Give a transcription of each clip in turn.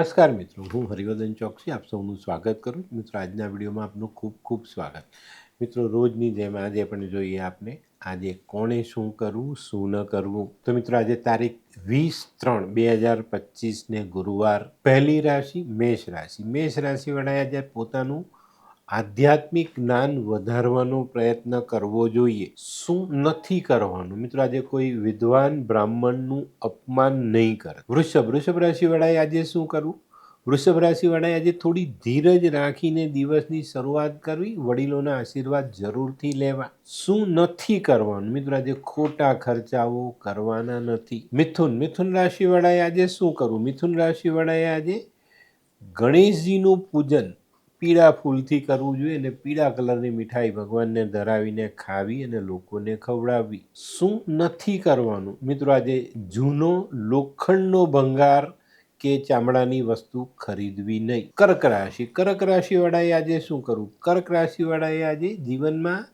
નમસ્કાર મિત્રો, હું હરિવર્ધન ચોકસી, આપ સૌનું સ્વાગત કરું છું. મિત્રો, આજના વિડીયોમાં આપનું ખૂબ ખૂબ સ્વાગત. મિત્રો, રોજની જેમ આજે પણ જોઈએ આપને, આજે કોણે શું કરવું, શું ન કરવું? તો મિત્રો, આજે તારીખ વીસ ત્રણ બે હજાર પચીસને ગુરુવાર, પહેલી રાશિ મેષ રાશિ. મેષ રાશિવાળાએ આજે પોતાનું આધ્યાત્મિક જ્ઞાન વધારવાનો પ્રયત્ન કરવો જોઈએ. શું નથી કરવાનું? મિત્રો, આજે કોઈ વિદ્વાન બ્રાહ્મણનું અપમાન નહીં કરે. વૃષભ વૃષભ રાશિવાળાએ આજે શું કરવું? વૃષભ રાશિવાળાએ આજે થોડી ધીરજ રાખીને દિવસની શરૂઆત કરવી, વડીલોના આશીર્વાદ જરૂરથી લેવા. શું નથી કરવાનું? મિત્રો, આજે ખોટા ખર્ચાઓ કરવાના નથી. મિથુન મિથુન રાશિવાળાએ આજે શું કરવું? મિથુન રાશિવાળાએ આજે ગણેશજીનું પૂજન પીળા ફૂલથી કરવું જોઈએ અને પીળા કલરની મીઠાઈ ભગવાનને ધરાવીને ખાવી અને લોકોને ખવડાવવી. શું નથી કરવાનું? મિત્રો, આજે જૂનો લોખંડનો ભંગાર કે ચામડાની વસ્તુ ખરીદવી નહીં. કર્ક રાશિ. કર્ક રાશિવાળાએ આજે શું કરવું? કર્ક રાશિવાળાએ આજે જીવનમાં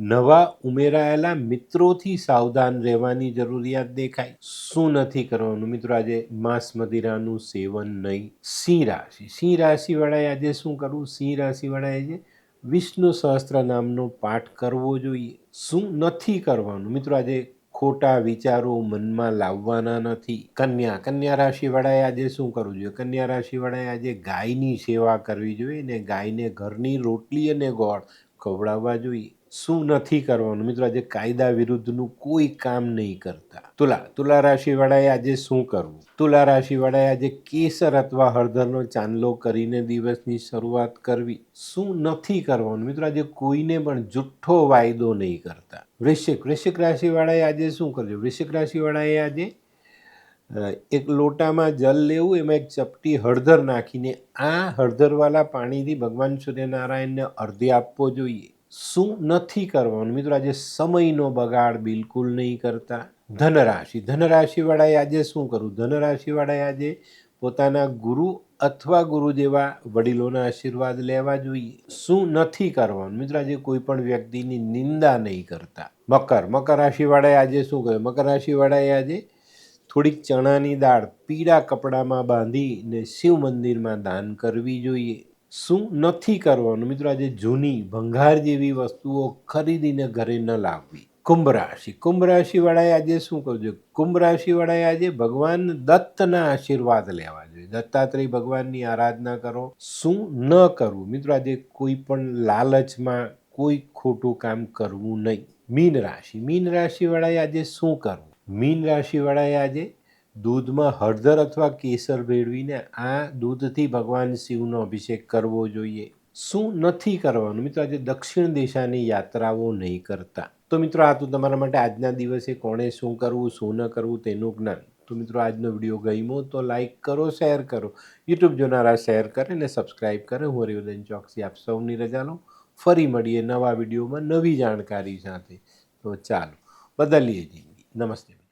નવા ઉમેરાયેલા મિત્રોથી સાવધાન રહેવાની જરૂરિયાત દેખાય. શું નથી કરવાનું મિત્રો? આજે માંસ મદિરાનું સેવન નહીં. સિંહ રાશિ. સિંહ રાશિવાળાએ આજે શું કરવું? સિંહ રાશિવાળાએ આજે વિષ્ણુ સહસ્ત્ર નામનો પાઠ કરવો જોઈએ. શું નથી કરવાનું? મિત્રો, આજે ખોટા વિચારો મનમાં લાવવાના નથી. કન્યા. કન્યા રાશિવાળાએ આજે શું કરવું જોઈએ? કન્યા રાશિવાળાએ આજે ગાયની સેવા કરવી જોઈએ ને ગાયને ઘરની રોટલી અને ગોળ ખવડાવવા જોઈએ. શું નથી કરવાનું? મિત્રો, આજે કાયદા વિરુદ્ધનું કોઈ કામ નહીં કરતા. તુલા તુલા રાશિવાળાએ આજે શું કરવું? તુલા રાશિવાળાએ આજે કેસર અથવા હળદરનો ચાંદલો કરીને દિવસની શરૂઆત કરવી. શું નથી કરવાનું? મિત્રો, આજે કોઈને પણ જુઠ્ઠો વાયદો નહીં કરતા. વૃશ્ચિક વૃશ્ચિક રાશિવાળાએ આજે શું કરવું વૃશ્ચિક રાશિવાળાએ આજે એક લોટામાં જલ લેવું, એમાં એક ચપટી હળદર નાખીને આ હળદરવાળા પાણીથી ભગવાન સૂર્યનારાયણને અર્ધે આપવો જોઈએ. શું નથી કરવાનું? મિત્રો, આજે સમયનો બગાડ બિલકુલ નહીં કરતા. ધનરાશિ. ધનરાશિવાળાએ આજે શું કરવું ધનરાશિવાળાએ આજે પોતાના ગુરુ અથવા ગુરુ જેવા વડીલોના આશીર્વાદ લેવા જોઈએ. શું નથી કરવાનું? મિત્રો, આજે કોઈ પણ વ્યક્તિની નિંદા નહીં કરતા. મકર. મકર રાશિવાળાએ આજે શું કર્યું? મકર રાશિવાળાએ આજે થોડીક ચણાની દાળ પીળા કપડામાં બાંધીને શિવ મંદિરમાં દાન કરવી જોઈએ. શું નથી કરવાનું? મિત્રો, આજે જૂની ભંગાર જેવી વસ્તુઓ ખરીદીને ઘરે ન લાવવી. કુંભ રાશિ. કુંભ રાશિવાળાએ આજે શું કરવું જોઈએ કુંભ રાશિવાળાએ આજે ભગવાન દત્તના આશીર્વાદ લેવા જોઈએ. દત્તાત્રેય ભગવાનની આરાધના કરો. શું ન કરવું? મિત્રો, આજે કોઈ પણ લાલચમાં કોઈ ખોટું કામ કરવું નહીં. મીન રાશિ. મીન રાશિવાળાએ આજે શું કરવું? મીન રાશિવાળાએ આજે દૂધમાં હળદર અથવા કેસર ભેળવીને આ દૂધથી ભગવાન શિવનો અભિષેક કરવો જોઈએ. શું નથી કરવાનું? મિત્રો, આજે દક્ષિણ દિશાની યાત્રાઓ નહીં કરતા. તો મિત્રો, આ તો તમારા માટે આજના દિવસે કોણે શું કરવું, શું ન કરવું તેનું જ્ઞાન. તો મિત્રો, આજનો વીડિયો ગમ્યો તો લાઇક કરો, શેર કરો. યુટ્યુબ જોનારા શેર કરે ને સબસ્ક્રાઈબ કરે. હું હરિવર્ધન ચોકસી, આપ સૌની રજા લો ફરી મળીએ નવા વિડીયોમાં નવી જાણકારી સાથે. તો ચાલો, બદલીએ જિંદગી. નમસ્તે.